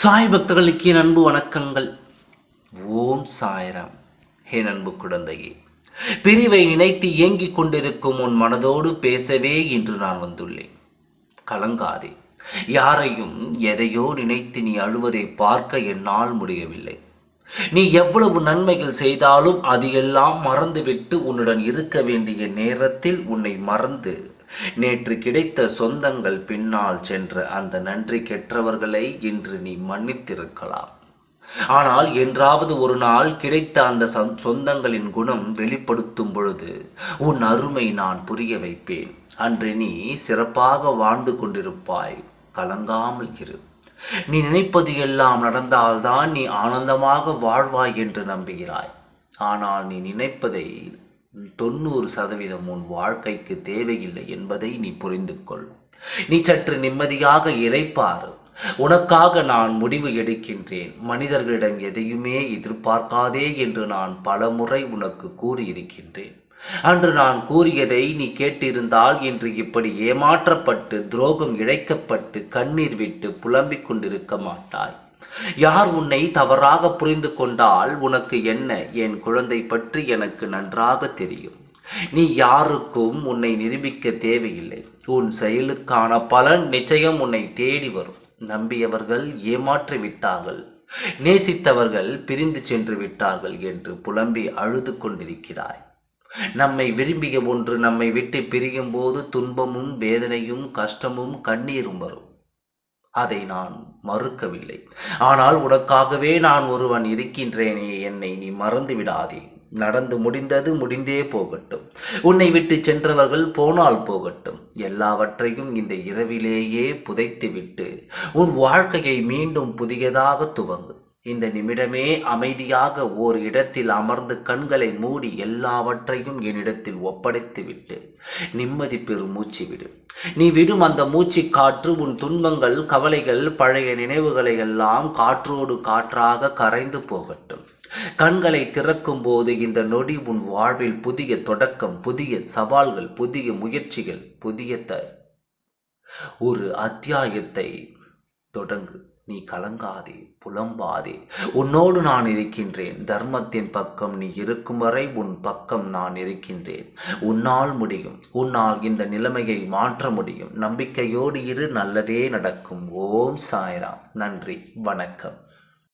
சாய் பக்தர்களுக்கு என் அன்பு வணக்கங்கள். ஓம் சாய்ராம். என் அன்பு குழந்தையே பிரிவை நினைத்து இயங்கிக் கொண்டிருக்கும் உன் மனதோடு பேசவே இன்று நான் வந்துள்ளேன். கலங்காதே யாரையும் எதையோ நினைத்து நீ அழுவதை பார்க்க என்னால் முடியவில்லை. நீ எவ்வளவு நன்மைகள் செய்தாலும் அது எல்லாம் மறந்துவிட்டு உன்னுடன் இருக்க வேண்டிய நேரத்தில் உன்னை மறந்து நேற்று கிடைத்த சொந்தங்கள் பின்னால் சென்ற அந்த நன்றி கெற்றவர்களை இன்று நீ மன்னித்திருக்கலாம். ஆனால் என்றாவது ஒரு நாள் கிடைத்த அந்த சொந்தங்களின் குணம் வெளிப்படுத்தும் பொழுது உன் அருமை நான் புரிய வைப்பேன். அன்று நீ சிறப்பாக வாழ்ந்து கொண்டிருப்பாய். கலங்காமல் இரு. நீ நினைப்பது எல்லாம் நடந்தால்தான் நீ ஆனந்தமாக வாழ்வாய் என்று நம்புகிறாய். ஆனால் நீ நினைப்பதை தொண்ணூறு சதவீதம் உன் வாழ்க்கைக்கு தேவையில்லை என்பதை நீ புரிந்து கொள் நீ சற்று நிம்மதியாக இறைப்பாரு. உனக்காக நான் முடிவு எடுக்கின்றேன். மனிதர்களிடம் எதையுமே எதிர்பார்க்காதே என்று நான் பலமுறை உனக்கு கூறியிருக்கின்றேன். அன்று நான் கூறியதை நீ கேட்டிருந்தால் இன்று இப்படி ஏமாற்றப்பட்டு துரோகம் இழைக்கப்பட்டு கண்ணீர் விட்டு புலம்பிக் கொண்டிருக்க மாட்டாய். யார் உன்னை தவறாக புரிந்து கொண்டால் உனக்கு என்ன? என் குழந்தை பற்றி எனக்கு நன்றாக தெரியும். நீ யாருக்கும் உன்னை நிரூபிக்க தேவையில்லை. உன் செயலுக்கான பலன் நிச்சயம் உன்னை தேடி வரும். நம்பியவர்கள் ஏமாற்றி விட்டார்கள். நேசித்தவர்கள் பிரிந்து சென்று விட்டார்கள் என்று புலம்பி அழுது கொண்டிருக்கிறாய். நம்மை விரும்பிய ஒன்று நம்மை விட்டு பிரியும் போது துன்பமும் வேதனையும் கஷ்டமும் கண்ணீரும் வரும். அதை நான் மறுக்கவில்லை. ஆனால் உனக்காகவே நான் ஒருவன் இருக்கின்றேனே என்னை நீ மறந்து விடாதே. நடந்து முடிந்தது முடிந்தே போகட்டும். உன்னை விட்டு சென்றவர்கள் போனால் போகட்டும். எல்லாவற்றையும் இந்த இரவிலேயே புதைத்துவிட்டு உன் வாழ்க்கையை மீண்டும் புதியதாக துவங்கு. இந்த நிமிடமே அமைதியாக ஓர் இடத்தில் அமர்ந்து கண்களை மூடி எல்லாவற்றையும் என்னிடத்தில் ஒப்படைத்து விட்டு நிம்மதி பெறும் மூச்சு விடு. நீ விடும் அந்த மூச்சு காற்று உன் துன்பங்கள் கவலைகள் பழைய நினைவுகளை எல்லாம் காற்றோடு காற்றாக கரைந்து போகட்டும். கண்களை திறக்கும் போது இந்த நொடி உன் வாழ்வில் புதிய தொடக்கம் புதிய சவால்கள் புதிய முயற்சிகள் புதிய த ஒரு அத்தியாயத்தை தொடங்கு. நீ கலங்காதே புலம்பாதே. உன்னோடு நான் இருக்கின்றேன். தர்மத்தின் பக்கம் நீ இருக்கும் வரை உன் பக்கம் நான் இருக்கின்றேன். உன்னால் முடியும். உன்னால் இந்த நிலைமையை மாற்ற முடியும். நம்பிக்கையோடு இரு நல்லதே நடக்கும். ஓம் சாய்ராம். நன்றி. வணக்கம்.